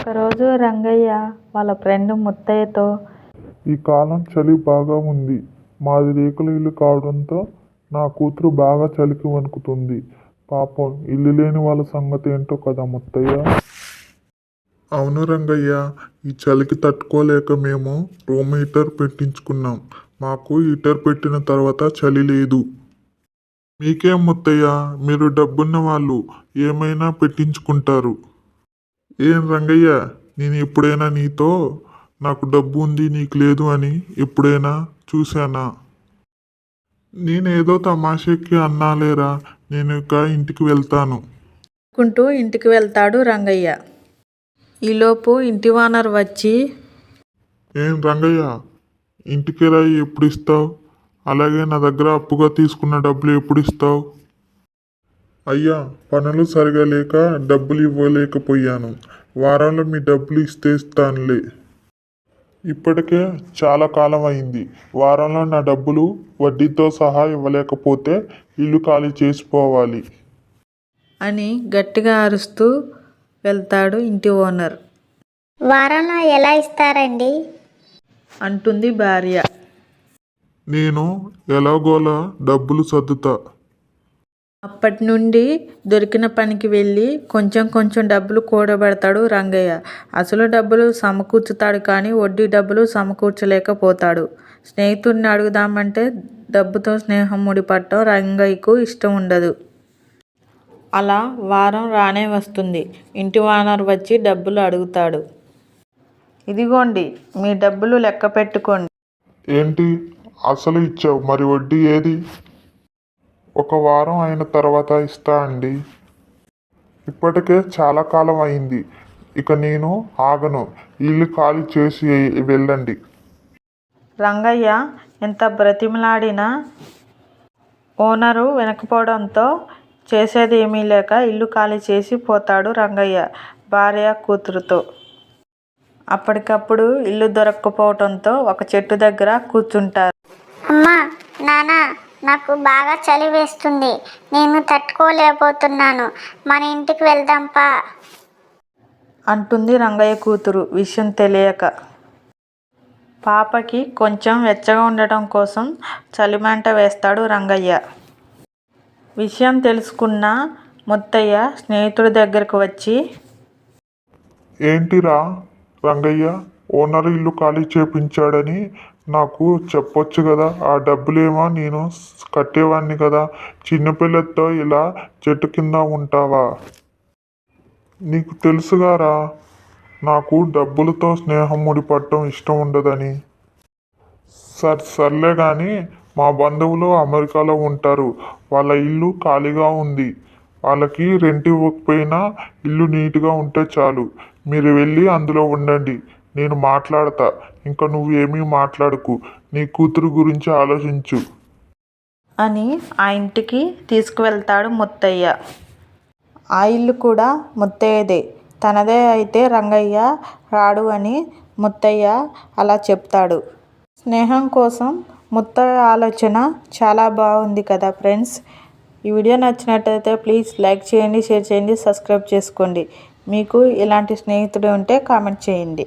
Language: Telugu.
ఒకరోజు రంగయ్య వాళ్ళ ఫ్రెండ్ ముత్తయ్యతో ఈ కాలం చలి బాగా ఉంది. మాది రేకుల ఇల్లు కావడంతో నా కూతురు బాగా చలికి వణుకుతుంది. పాపం ఇల్లు లేని వాళ్ళ సంగతి ఏంటో కదా ముత్తయ్య? అవును రంగయ్య ఈ చలికి తట్టుకోలేక మేము రూమ్ హీటర్ పెట్టించుకున్నాం. మాకు హీటర్ పెట్టిన తర్వాత చలి లేదు. మీకేం ముత్తయ్య? మీరు డబ్బున్న వాళ్ళు ఏమైనా పెట్టించుకుంటారు. ఏం రంగయ్య నేను ఎప్పుడైనా నీతో నాకు డబ్బు ఉంది నీకు లేదు అని ఎప్పుడైనా చూశానా? నేనేదో తమాషాకి అన్నాలేరా నేను ఇక ఇంటికి వెళ్తాను కుంటూ ఇంటికి వెళ్తాడు రంగయ్య. ఈలోపు ఇంటి ఓనర్ వచ్చి ఏం రంగయ్య ఇంటికి రా ఎప్పుడు ఇస్తావు? అలాగే నా దగ్గర అప్పుగా తీసుకున్న డబ్బులు ఎప్పుడు ఇస్తావు? అయ్యా పనులు సరిగా లేక డబ్బులు ఇవ్వలేకపోయాను. వారంలో మీ డబ్బులు ఇస్తే ఇస్తానులే. ఇప్పటికే చాలా కాలం అయింది. వారంలో నా డబ్బులు వడ్డీతో సహా ఇవ్వలేకపోతే ఇల్లు ఖాళీ చేసిపోవాలి. అని గట్టిగా అరుస్తూ వెళ్తాడు ఇంటి ఓనర్. వారంలో ఎలా ఇస్తారండి? అంటుంది భార్య. నేను ఎలాగోలా డబ్బులు సర్దుతా. అప్పటి నుండి దొరికిన పనికి వెళ్ళి కొంచెం కొంచెం డబ్బులు కూడబెడతాడు రంగయ్య. అసలు డబ్బులు సమకూర్చుతాడు కానీ వడ్డీ డబ్బులు సమకూర్చలేకపోతాడు. స్నేహితుడిని అడుగుదామంటే డబ్బుతో స్నేహం ముడిపట్టడం రంగయ్యకు ఇష్టం ఉండదు. అలా వారం రానే వస్తుంది. ఇంటి వానరు వచ్చి డబ్బులు అడుగుతాడు. ఇదిగోండి మీ డబ్బులు లెక్క పెట్టుకోండి. ఏంటి? అసలు ఇచ్చావు మరి వడ్డీ ఏది? ఒక వారం అయిన తర్వాత ఇస్తా అండి. ఇప్పటికే చాలా కాలం అయింది. ఇక నేను ఆగను. ఇల్లు ఖాళీ చేసి వెళ్ళండి. రంగయ్య ఎంత బ్రతిమలాడినా ఓనరు వెనకపోవడంతో చేసేది ఏమీ లేక ఇల్లు ఖాళీ చేసి పోతాడు రంగయ్య భార్య కూతురుతో. అప్పటికప్పుడు ఇల్లు దొరక్కపోవడంతో ఒక చెట్టు దగ్గర కూర్చుంటారు. అమ్మా నాన్న నాకు బాగా చలి వేస్తుంది. నేను తట్టుకోలేకపోతున్నాను. మన ఇంటికి వెళ్దాంపా అంటుంది రంగయ్య కూతురు. విషయం తెలియక. పాపకి కొంచెం వెచ్చగా ఉండటం కోసం చలిమంట వేస్తాడు రంగయ్య. విషయం తెలుసుకున్న ముత్తయ్య స్నేహితుడి దగ్గరకు వచ్చి ఏంటిరా రంగయ్య? ఓనర్ ఇల్లు ఖాళీ చేపించాడని నాకు చెప్పొచ్చు కదా ఆ డబ్బులేమో నేను కట్టేవాడిని కదా చిన్నపిల్లతో ఇలా చెట్టు కింద ఉంటావా? నీకు తెలుసుగారా నాకు డబ్బులతో స్నేహం ముడిపడటం ఇష్టం ఉండదని. సర్ సర్లే కానీ మా బంధువులు అమెరికాలో ఉంటారు వాళ్ళ ఇల్లు ఖాళీగా ఉంది. వాళ్ళకి రెంట్ ఇవ్వకపోయినా ఇల్లు నీట్గా ఉంటే చాలు. మీరు వెళ్ళి అందులో ఉండండి. నేను మాట్లాడతా. ఇంకా నువ్వేమీ మాట్లాడకు. నీ కూతురు గురించి ఆలోచించు. అని ఆ ఇంటికి తీసుకువెళ్తాడు ముత్తయ్య. ఆ ఇల్లు కూడా ముత్తయ్యదే. తనదే అయితే రంగయ్య రాడు అని ముత్తయ్య అలా చెప్తాడు. స్నేహం కోసం ముత్తయ్య ఆలోచన చాలా బాగుంది కదా ఫ్రెండ్స్. ఈ వీడియో నచ్చినట్టయితే ప్లీజ్ లైక్ చేయండి షేర్ చేయండి సబ్స్క్రైబ్ చేసుకోండి. మీకు ఇలాంటి స్నేహితుడు ఉంటే కామెంట్ చేయండి.